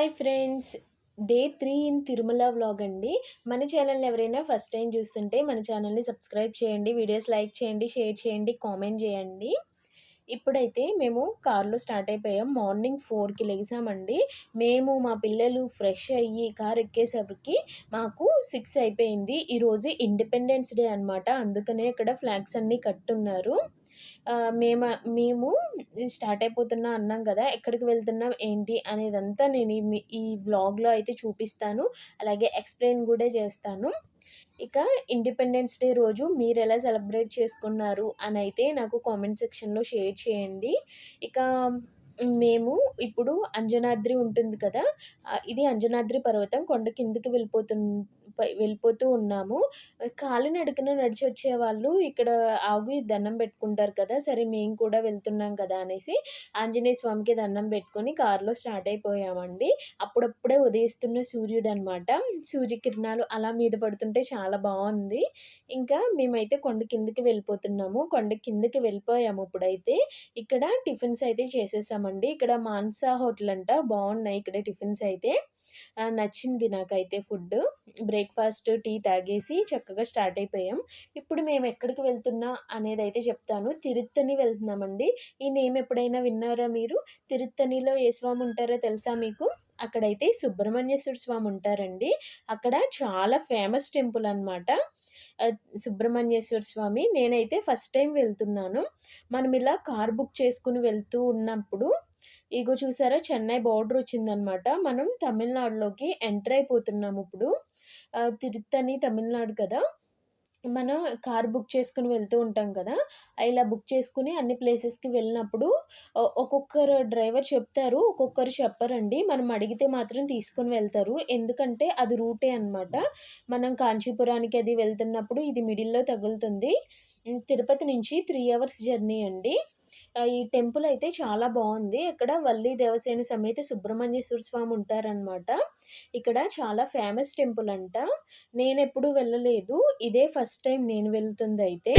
Hi friends. Day three in Tirumala vlog అండి. మన ఛానల్ని ఎవరైనా ఫస్ట్ టైం చూస్తుంటే మన ఛానల్ని సబ్స్క్రైబ్ చేయండి వీడియోస్ లైక్ చేయండి షేర్ చేయండి కామెంట్ చేయండి. ఇప్పుడైతే మేము కార్లో స్టార్ట్ అయిపోయాం. మార్నింగ్ ఫోర్కి లెగిసామండి. మేము మా పిల్లలు ఫ్రెష్ అయ్యి కారు ఎక్కేసరికి మాకు సిక్స్ అయిపోయింది. ఈరోజు ఇండిపెండెన్స్ డే అనమాట అందుకనే ఇక్కడ ఫ్లాగ్స్ అన్నీ కట్టున్నారు. మేము మేము స్టార్ట్ అయిపోతున్నా అన్నాం కదా ఎక్కడికి వెళ్తున్నాం ఏంటి అనేదంతా నేను ఈ ఈ బ్లాగ్లో అయితే చూపిస్తాను. అలాగే ఎక్స్ప్లెయిన్ కూడా చేస్తాను. ఇక ఇండిపెండెన్స్ డే రోజు మీరు ఎలా సెలబ్రేట్ చేసుకున్నారు అని అయితే నాకు కామెంట్ సెక్షన్లో షేర్ చేయండి. ఇక మేము ఇప్పుడు అంజనాద్రి ఉంటుంది కదా ఇది అంజనాద్రి పర్వతం కొండ కిందకి వెళ్ళిపోతు వెళ్ళిపోతూ ఉన్నాము. కాలినడకన నడిచి వచ్చే వాళ్ళు ఇక్కడ ఆగి దండం పెట్టుకుంటారు కదా సరే మేము కూడా వెళ్తున్నాం కదా అనేసి ఆంజనేయ స్వామికి దండం పెట్టుకొని కారులో స్టార్ట్ అయిపోయామండి. అప్పుడప్పుడే ఉదయిస్తున్న సూర్యుడు అనమాట సూర్యకిరణాలు అలా మీద పడుతుంటే చాలా బాగుంది. ఇంకా మేమైతే కొండ కిందకి వెళ్ళిపోతున్నాము. కొండ కిందకి వెళ్ళిపోయాము ఇప్పుడైతే. ఇక్కడ టిఫిన్స్ అయితే చేసేసామండి. ఇక్కడ మాన్సా హోటల్ అంట బాగున్నాయి ఇక్కడ టిఫిన్స్ అయితే. నచ్చింది నాకైతే ఫుడ్ బ్రేక్ఫాస్ట్ టీ తాగేసి చక్కగా స్టార్ట్ అయిపోయాం. ఇప్పుడు మేము ఎక్కడికి వెళ్తున్నా అనేది అయితే చెప్తాను. తిరుత్తని వెళ్తున్నామండి. ఈ నేమ్ ఎప్పుడైనా విన్నారా మీరు? తిరుత్తనిలో ఏ స్వామి ఉంటారో తెలుసా మీకు? అక్కడైతే సుబ్రహ్మణ్యేశ్వర స్వామి ఉంటారండి. అక్కడ చాలా ఫేమస్ టెంపుల్ అనమాట సుబ్రహ్మణ్యేశ్వర స్వామి. నేనైతే ఫస్ట్ టైం వెళ్తున్నాను. మనం ఇలా కార్ బుక్ చేసుకుని వెళ్తూ ఉన్నప్పుడు ఇగో చూసారా? చెన్నై బార్డర్ వచ్చిందనమాట మనం తమిళనాడులోకి ఎంటర్ అయిపోతున్నాము ఇప్పుడు. తిరుత్తని తమిళనాడు కదా. మనం కార్ బుక్ చేసుకుని వెళ్తూ ఉంటాం కదా. ఇలా బుక్ చేసుకుని అన్ని ప్లేసెస్కి వెళ్ళినప్పుడు ఒక్కొక్కరు డ్రైవర్ చెప్తారు ఒక్కొక్కరు చెప్పరండి. మనం అడిగితే మాత్రం తీసుకొని వెళ్తారు. ఎందుకంటే అది రూటే అనమాట మనం కాంచీపురానికి అది వెళ్తున్నప్పుడు ఇది మిడిల్లో తగులుతుంది. తిరుపతి నుంచి త్రీ అవర్స్ జర్నీ అండి. ఈ టెంపుల్ అయితే చాలా బాగుంది. ఇక్కడ వల్లి దేవసేన సమేత సుబ్రహ్మణ్యేశ్వర స్వామి ఉంటారనమాట ఇక్కడ చాలా ఫేమస్ టెంపుల్ అంట. నేను ఎప్పుడు వెళ్ళలేదు. ఇదే ఫస్ట్ టైం నేను వెళ్తుంది అయితే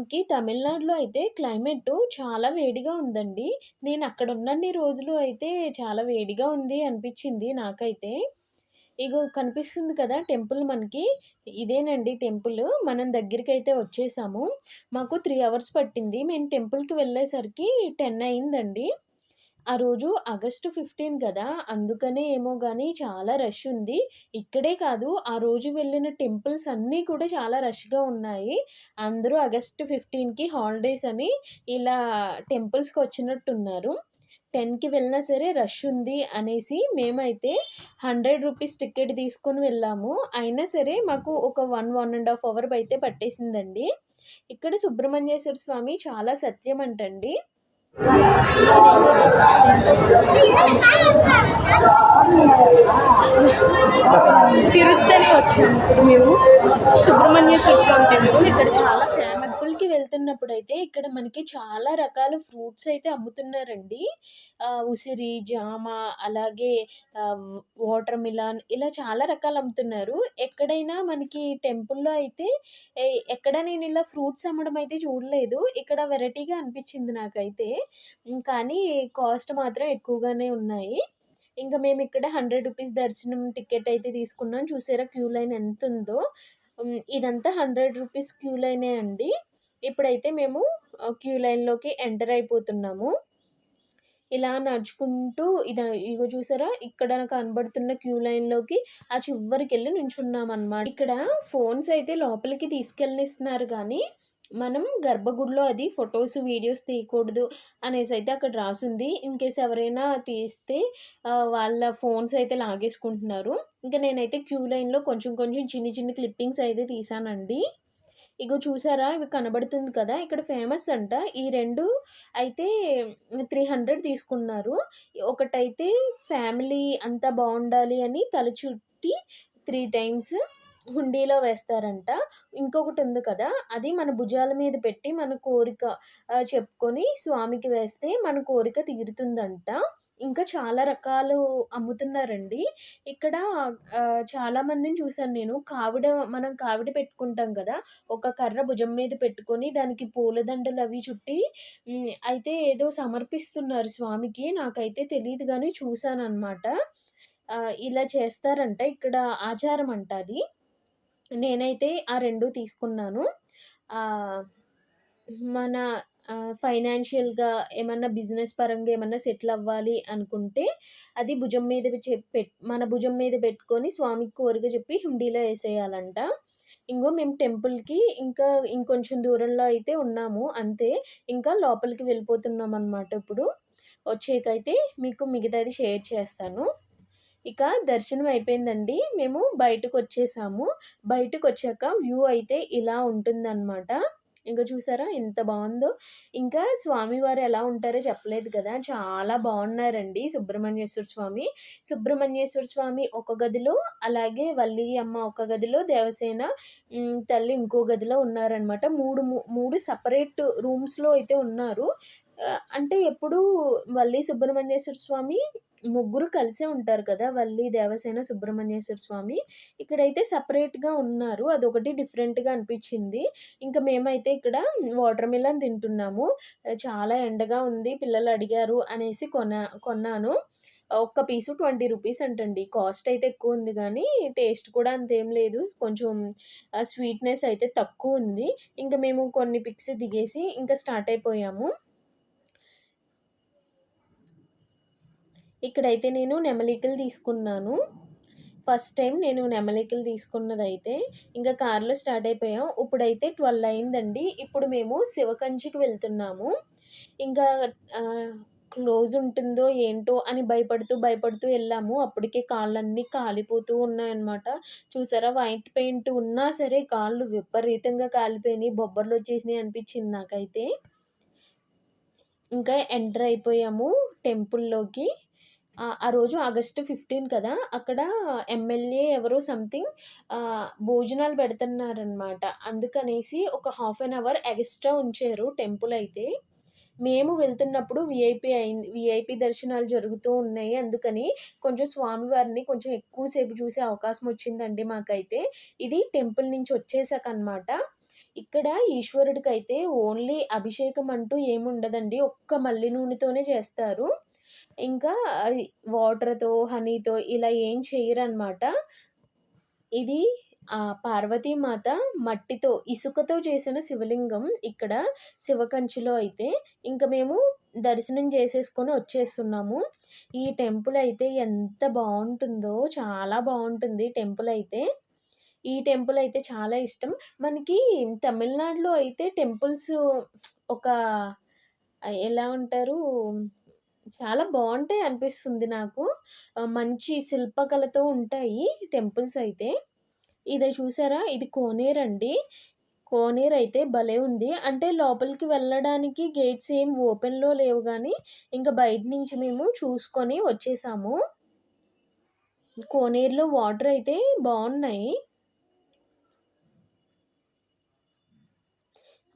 మనకి తమిళనాడులో అయితే క్లైమేట్ చాలా వేడిగా ఉందండి. నేను అక్కడ ఉన్నన్ని రోజులు అయితే చాలా వేడిగా ఉంది అనిపించింది నాకైతే. ఇగో కనిపిస్తుంది కదా టెంపుల్ మనకి. ఇదేనండి టెంపుల్. మనం దగ్గరికి అయితే వచ్చేసాము. మాకు త్రీ అవర్స్ పట్టింది. మేము టెంపుల్కి వెళ్ళేసరికి టెన్ అయిందండి. ఆ రోజు ఆగస్టు ఫిఫ్టీన్ కదా అందుకనే ఏమో కానీ చాలా రష్ ఉంది. ఇక్కడే కాదు ఆ రోజు వెళ్ళిన టెంపుల్స్ అన్నీ కూడా చాలా రష్గా ఉన్నాయి. అందరూ ఆగస్టు ఫిఫ్టీన్కి హాలిడేస్ అని ఇలా టెంపుల్స్కి వచ్చినట్టున్నారు. టెన్కి వెళ్ళినా సరే రష్ ఉంది అనేసి మేమైతే హండ్రెడ్ రూపీస్ టికెట్ తీసుకొని వెళ్ళాము. అయినా సరే మాకు ఒక one one and half hour అయితే పట్టేసిందండి. ఇక్కడ సుబ్రహ్మణ్యేశ్వర స్వామి చాలా సత్యం అంటండి. తిరుత్తని వచ్చాము ఇప్పుడు మేము సుబ్రహ్మణ్యేశ్వర స్వామి టెంపుల్ ఇక్కడ చాలా ఫేమస్ టెంపుల్కి వెళ్తున్నప్పుడు అయితే ఇక్కడ మనకి చాలా రకాల ఫ్రూట్స్ అయితే అమ్ముతున్నారండి. ఉసిరి జామ అలాగే వాటర్ మిలాన్ ఇలా చాలా రకాలు అమ్ముతున్నారు. ఎక్కడైనా మనకి టెంపుల్లో అయితే ఎక్కడ నేను ఇలా ఫ్రూట్స్ అమ్మడం అయితే చూడలేదు. ఇక్కడ వెరైటీగా అనిపించింది నాకైతే. కానీ కాస్ట్ మాత్రం ఎక్కువగానే ఉన్నాయి. ఇంకా మేము ఇక్కడ హండ్రెడ్ రూపీస్ దర్శనం టికెట్ అయితే తీసుకున్నాం. చూసారా క్యూ లైన్ ఎంత ఉందో ఇదంతా హండ్రెడ్ రూపీస్ క్యూ లైనే అండి. ఇప్పుడైతే మేము క్యూ లైన్లోకి ఎంటర్ అయిపోతున్నాము. ఇలా నడుచుకుంటూ ఇది ఇగో చూసారా? ఇక్కడ కనబడుతున్న క్యూ లైన్లోకి ఆ చివరికి వెళ్ళి నుంచున్నాం అనమాట ఇక్కడ ఫోన్స్ అయితే లోపలికి తీసుకెళ్ళనిస్తున్నారు కానీ మనం గర్భగుడిలో అది ఫొటోస్ వీడియోస్ తీయకూడదు అనేసి అయితే అక్కడ రాసింది. ఇన్ కేస్ ఎవరైనా తీస్తే వాళ్ళ ఫోన్స్ అయితే లాగేసుకుంటున్నారు. ఇంకా నేనైతే క్యూ లైన్లో కొంచెం కొంచెం చిన్ని చిన్ని క్లిప్పింగ్స్ అయితే తీసానండి. ఇగో చూసారా? ఇవి కనబడుతుంది కదా? ఇక్కడ ఫేమస్ అంట. ఈ రెండు అయితే త్రీ హండ్రెడ్ తీసుకున్నారు. ఒకటైతే ఫ్యామిలీ అంతా బాగుండాలి అని తల చుట్టి త్రీ టైమ్స్ హుండీలో వేస్తారంట. ఇంకొకటి ఉంది కదా అది మన భుజాల మీద పెట్టి మన కోరిక చెప్పుకొని స్వామికి వేస్తే మన కోరిక తీరుతుందంట. ఇంకా చాలా రకాలు అమ్ముతున్నారండి. ఇక్కడ చాలామందిని చూశాను నేను. కావిడ మనం కావిడ పెట్టుకుంటాం కదా ఒక కర్ర భుజం మీద పెట్టుకొని దానికి పూలదండలు అవి చుట్టి అయితే ఏదో సమర్పిస్తున్నారు స్వామికి. నాకైతే తెలియదు కానీ చూశాను అనమాట ఇలా చేస్తారంట. ఇక్కడ ఆచారం అంట అది. నేనైతే ఆ రెండు తీసుకున్నాను. మన ఫైనాన్షియల్గా ఏమన్నా బిజినెస్ పరంగా ఏమన్నా సెటిల్ అవ్వాలి అనుకుంటే అది భుజం మీద పెట్ మన భుజం మీద పెట్టుకొని స్వామికి కోరిక చెప్పి హుండీలో వేసేయాలంట. ఇంకో మేము టెంపుల్కి ఇంకా ఇంకొంచెం దూరంలో అయితే ఉన్నాము. అంతే ఇంకా లోపలికి వెళ్ళిపోతున్నాం అనమాట ఇప్పుడు. వచ్చేకైతే మీకు మిగతాది షేర్ చేస్తాను. ఇక దర్శనం అయిపోయిందండి. మేము బయటకు వచ్చేసాము బయటకు వచ్చాక వ్యూ అయితే ఇలా ఉంటుందన్నమాట. ఇంకా చూసారా ఎంత బాగుందో. ఇంకా స్వామివారు ఎలా ఉంటారో చెప్పలేదు కదా. చాలా బాగున్నారండి సుబ్రహ్మణ్యేశ్వర స్వామి. సుబ్రహ్మణ్యేశ్వర స్వామి ఒక గదిలో అలాగే వల్లి అమ్మ ఒక గదిలో దేవసేన తల్లి ఇంకో గదిలో ఉన్నారనమాట మూడు మూడు సపరేట్ రూమ్స్లో అయితే ఉన్నారు. అంటే ఎప్పుడు వల్లి సుబ్రహ్మణ్యేశ్వర స్వామి ముగ్గురు కలిసే ఉంటారు కదా వల్లి దేవసేన సుబ్రహ్మణ్యేశ్వర స్వామి. ఇక్కడైతే సపరేట్గా ఉన్నారు. అదొకటి డిఫరెంట్గా అనిపించింది. ఇంకా మేమైతే ఇక్కడ వాటర్ మిలన్ తింటున్నాము. చాలా ఎండగా ఉంది. పిల్లలు అడిగారు అనేసి కొన కొన్నాను. ఒక్క పీసు ట్వంటీ రూపీస్ అంటండి. కాస్ట్ అయితే ఎక్కువ ఉంది కానీ టేస్ట్ కూడా అంతేం లేదు. కొంచెం స్వీట్నెస్ అయితే తక్కువ ఉంది. ఇంకా మేము కొన్ని పిక్స్ దిగేసి ఇంకా స్టార్ట్ అయిపోయాము. ఇక్కడైతే నేను నెమలికలు తీసుకున్నాను. ఫస్ట్ టైం నేను నెమలికలు తీసుకున్నదైతే ఇంకా కారులో స్టార్ట్ అయిపోయాం. ఇప్పుడైతే ట్వెల్వ్ అయిందండి. ఇప్పుడు మేము శివకంచికి వెళ్తున్నాము. ఇంకా క్లోజ్ ఉంటుందో ఏంటో అని భయపడుతూ భయపడుతూ వెళ్ళాము. అప్పటికే కాళ్ళన్నీ కాలిపోతూ ఉన్నాయన్నమాట. చూసారా? వైట్ పెయింట్ ఉన్నా సరే కాళ్ళు విపరీతంగా కాలిపోయినాయి. బొబ్బర్లు వచ్చేసినాయి అనిపించింది నాకైతే. ఇంకా ఎంటర్ అయిపోయాము టెంపుల్లోకి. ఆ రోజు ఆగస్టు ఫిఫ్టీన్ కదా అక్కడ ఎమ్మెల్యే ఎవరో సంథింగ్ భోజనాలు పెడుతున్నారనమాట అందుకనేసి ఒక హాఫ్ అన్ అవర్ ఎక్స్ట్రా ఉంచారు టెంపుల్ అయితే. మేము వెళ్తున్నప్పుడు విఐపి అయింది విఐపి దర్శనాలు జరుగుతూ ఉన్నాయి. అందుకని కొంచెం స్వామివారిని కొంచెం ఎక్కువసేపు చూసే అవకాశం వచ్చిందండి మాకైతే. ఇది టెంపుల్ నుంచి వచ్చేసాక అనమాట ఇక్కడ ఈశ్వరుడికి అయితే ఓన్లీ అభిషేకం అంటూ ఏముండదండి ఒక్క మల్లి నూనెతోనే చేస్తారు. ఇంకా వాటర్తో హనీతో ఇలా ఏం చేయరనమాట ఇది పార్వతీమాత మట్టితో ఇసుకతో చేసిన శివలింగం ఇక్కడ శివకంచిలో అయితే. ఇంకా మేము దర్శనం చేసేసుకొని వచ్చేస్తున్నాము. ఈ టెంపుల్ అయితే ఎంత బాగుంటుందో చాలా బాగుంటుంది టెంపుల్ అయితే. ఈ టెంపుల్ అయితే చాలా ఇష్టం. మనకి తమిళనాడులో అయితే టెంపుల్స్ ఒక ఎలా ఉంటారు? చాలా బాగుంటాయి అనిపిస్తుంది నాకు. మంచి శిల్పకళతో ఉంటాయి టెంపుల్స్ అయితే. ఇది చూసారా? ఇది కోనేర్ అండి కోనేరు అయితే భలే ఉంది. అంటే లోపలికి వెళ్ళడానికి గేట్స్ ఏం ఓపెన్‌లో లేవు కానీ ఇంకా బయట నుంచి మేము చూసుకొని వచ్చేసాము. కోనేరులో వాటర్ అయితే బాగున్నాయి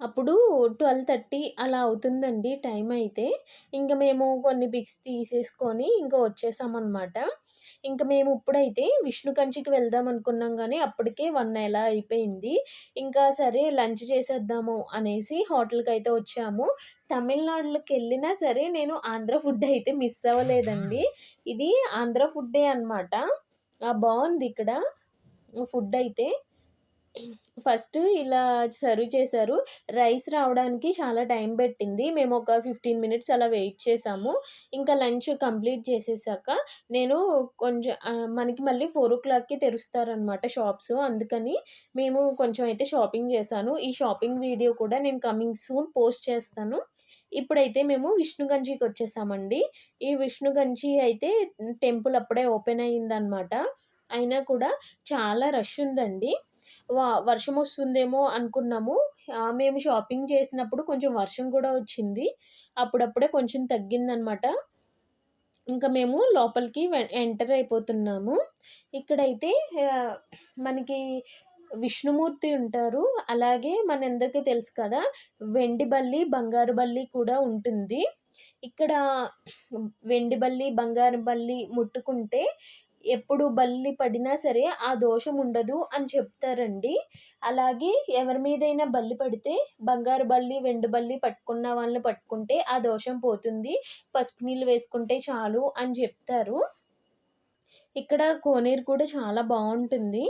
అప్పుడు 12:30 అలా అవుతుందండి టైం అయితే. ఇంకా మేము కొన్ని పిక్స్ తీసేసుకొని ఇంకా వచ్చేసామనమాట. ఇంకా మేము ఇప్పుడైతే విష్ణు కంచికి వెళ్దాం అనుకున్నాం కానీ అప్పటికే వన్ ఎలా అయిపోయింది. ఇంకా సరే లంచ్ చేసేద్దాము అనేసి హోటల్కి అయితే వచ్చాము. తమిళనాడులోకెళ్ళినా సరే నేను ఆంధ్ర ఫుడ్ అయితే మిస్ అవ్వలేదండి. ఇది ఆంధ్ర ఫుడ్డే అనమాట. బాగుంది ఇక్కడ ఫుడ్ అయితే. ఫస్ట్ ఇలా సర్వ్ చేశారు. రైస్ రావడానికి చాలా టైం పెట్టింది మేము ఒక 15 మినిట్స్ అలా వెయిట్ చేసాము. ఇంకా లంచ్ కంప్లీట్ చేసేసాక నేను కొంచెం మనకి మళ్ళీ 4:00కి తెరుస్తారనమాట షాప్స్. అందుకని మేము కొంచెం అయితే షాపింగ్ చేశాను. ఈ షాపింగ్ వీడియో కూడా నేను కమింగ్ సూన్ పోస్ట్ చేస్తాను. ఇప్పుడైతే మేము విష్ణుగంజికి వచ్చేసామండి ఈ విష్ణుగంజి అయితే టెంపుల్ అప్పుడే ఓపెన్ అయిందనమాట. అయినా కూడా చాలా రష్ ఉందండి. వా వర్షం వస్తుందేమో అనుకున్నాము. మేము షాపింగ్ చేసినప్పుడు కొంచెం వర్షం కూడా వచ్చింది. అప్పుడప్పుడే కొంచెం తగ్గిందనమాట. ఇంకా మేము లోపలికి వె ఎంటర్ అయిపోతున్నాము. ఇక్కడైతే మనకి విష్ణుమూర్తి ఉంటారు. అలాగే మనందరికీ తెలుసు కదా! వెండి బల్లి, బంగారు బల్లి కూడా ఉంటుంది. ఇక్కడ వెండి బల్లి, బంగారు బల్లి ముట్టుకుంటే ఎప్పుడు బల్లి పడినా సరే ఆ దోషం ఉండదు అని చెప్తారండి. అలాగే ఎవరి మీదైనా బల్లి పడితే బంగారు బల్లి, వెండి బల్లి పట్టుకున్న వాళ్ళని పట్టుకుంటే ఆ దోషం పోతుంది. పసుపు నీళ్ళు వేసుకుంటే చాలు అని చెప్తారు. ఇక్కడ కోనేరు కూడా చాలా బాగుంటుంది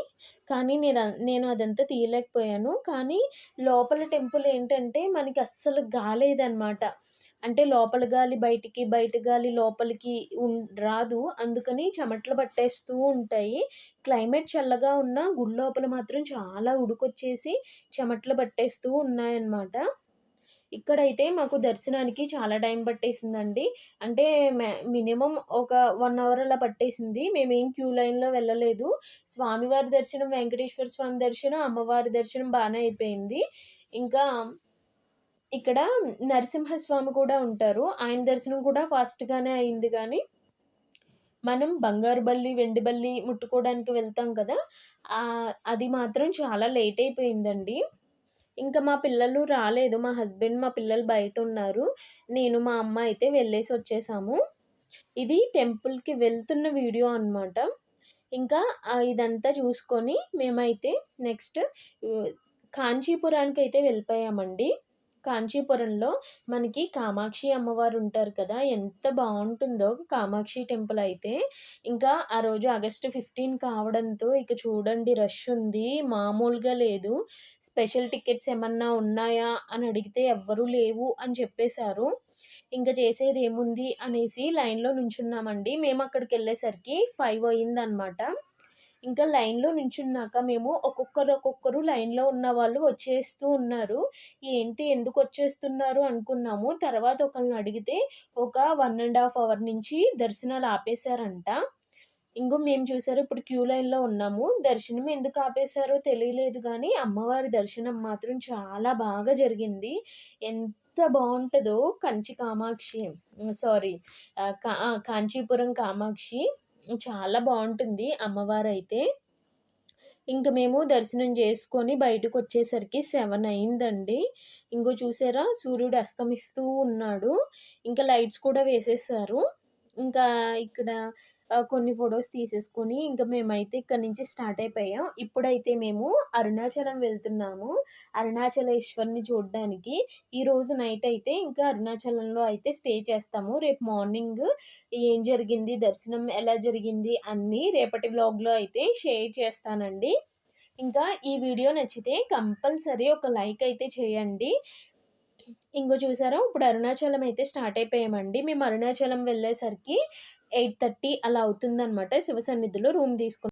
కానీ నేను నేను అదంతా తీయలేకపోయాను. కానీ లోపల టెంపుల్ ఏంటంటే మనకి అస్సలు గాలేదనమాట. అంటే లోపల గాలి బయటికి, బయట గాలి లోపలికి రాదు. అందుకని చెమటలు పట్టేస్తూ ఉంటాయి. క్లైమేట్ చల్లగా ఉన్నా గుడి లోపల మాత్రం చాలా ఉడుకొచ్చేసి చెమటలు పట్టేస్తూ ఉన్నాయన్నమాట. ఇక్కడైతే మాకు దర్శనానికి చాలా టైం పట్టేసిందండి. అంటే మ్యా మినిమమ్ ఒక వన్ అవర్ అలా పట్టేసింది. మేమేం క్యూ లైన్‌లో వెళ్ళలేదు. స్వామివారి దర్శనం, వెంకటేశ్వర స్వామి దర్శనం, అమ్మవారి దర్శనం బాగానే అయిపోయింది. ఇంకా ఇక్కడ నరసింహస్వామి కూడా ఉంటారు. ఆయన దర్శనం కూడా ఫాస్ట్‌గానే అయింది కానీ మనం బంగారు బల్లి, వెండి బల్లి ముట్టుకోవడానికి వెళ్తాం కదా! అది మాత్రం చాలా లేట్ అయిపోయిందండి. ఇంకా మా పిల్లలు రాలేదు. మా హస్బెండ్, మా పిల్లలు బయట ఉన్నారు నేను, మా అమ్మ అయితే వెళ్ళేసి వచ్చేసాము. ఇది టెంపుల్‌కి వెళ్తున్న వీడియో అనమాట. ఇంకా ఇదంతా చూసుకొని మేమైతే నెక్స్ట్ కాంచీపురానికి అయితే వెళ్ళిపోయామండి. కాంచీపురంలో మనకి కామాక్షి అమ్మవారు ఉంటారు కదా! ఎంత బాగుంటుందో కామాక్షి టెంపుల్ అయితే. ఇంకా ఆ రోజు ఆగస్ట్ 15 కావడంతో ఇక చూడండి రష్ ఉంది. మామూలుగా లేదు. స్పెషల్ టికెట్స్ ఏమన్నా ఉన్నాయా అని అడిగితే ఎవ్వరూ లేవు అని చెప్పేశారు. ఇంక చేసేదేముంది అనేసి లైన్‌లో నుంచున్నామండి. మేము అక్కడికి వెళ్ళేసరికి ఫైవ్ అయిందనమాట. ఇంకా లైన్‌లో నించున్నాక మేము ఒక్కొక్కరు, ఒక్కొక్కరు లైన్‌లో ఉన్న వాళ్ళు వచ్చేస్తూ ఉన్నారు. ఏంటి ఎందుకు వచ్చేస్తున్నారు అనుకున్నాము. తర్వాత ఒకరిని అడిగితే ఒక వన్ అండ్ హాఫ్ అవర్ నుంచి దర్శనాలు ఆపేశారంట. ఇంకో మేము చూసారు ఇప్పుడు క్యూ లైన్‌లో ఉన్నాము. దర్శనం ఎందుకు ఆపేశారో తెలియలేదు కానీ అమ్మవారి దర్శనం మాత్రం చాలా బాగా జరిగింది. ఎంత బాగుంటుందో కంచి కామాక్షి సారీ కా కాంచీపురం కామాక్షి చాలా బాగుంటుంది అమ్మవారు అయితే ఇంక మేము దర్శనం చేసుకొని బయటకొచ్చేసరికి సెవెన్ అయిందండి. ఇంకో చూసారా సూర్యుడు అస్తమిస్తూ ఉన్నాడు. ఇంకా లైట్స్ కూడా వేసేసారు ఇంకా ఇక్కడ కొన్ని ఫొటోస్ తీసేసుకుని ఇంకా మేమైతే ఇక్కడి నుంచి స్టార్ట్ అయిపోయాం. ఇప్పుడైతే మేము అరుణాచలం వెళ్తున్నాము. అరుణాచలేశ్వరిని చూడడానికి ఈరోజు నైట్ అయితే ఇంకా అరుణాచలంలో అయితే స్టే చేస్తాము. రేపు మార్నింగ్ ఏం జరిగింది, దర్శనం ఎలా జరిగింది అన్నీ రేపటి వ్లాగ్‌లో అయితే షేర్ చేస్తానండి. ఇంకా ఈ వీడియో నచ్చితే కంపల్సరీ ఒక లైక్ అయితే చేయండి. ఇంకో చూసారా ఇప్పుడు అరుణాచలం అయితే స్టార్ట్ అయిపోయామండి. మేము అరుణాచలం వెళ్ళేసరికి 8:30 అలా అవుతుందన్నమాట శివ సన్నిధిలో రూమ్ తీసుకున్నాం.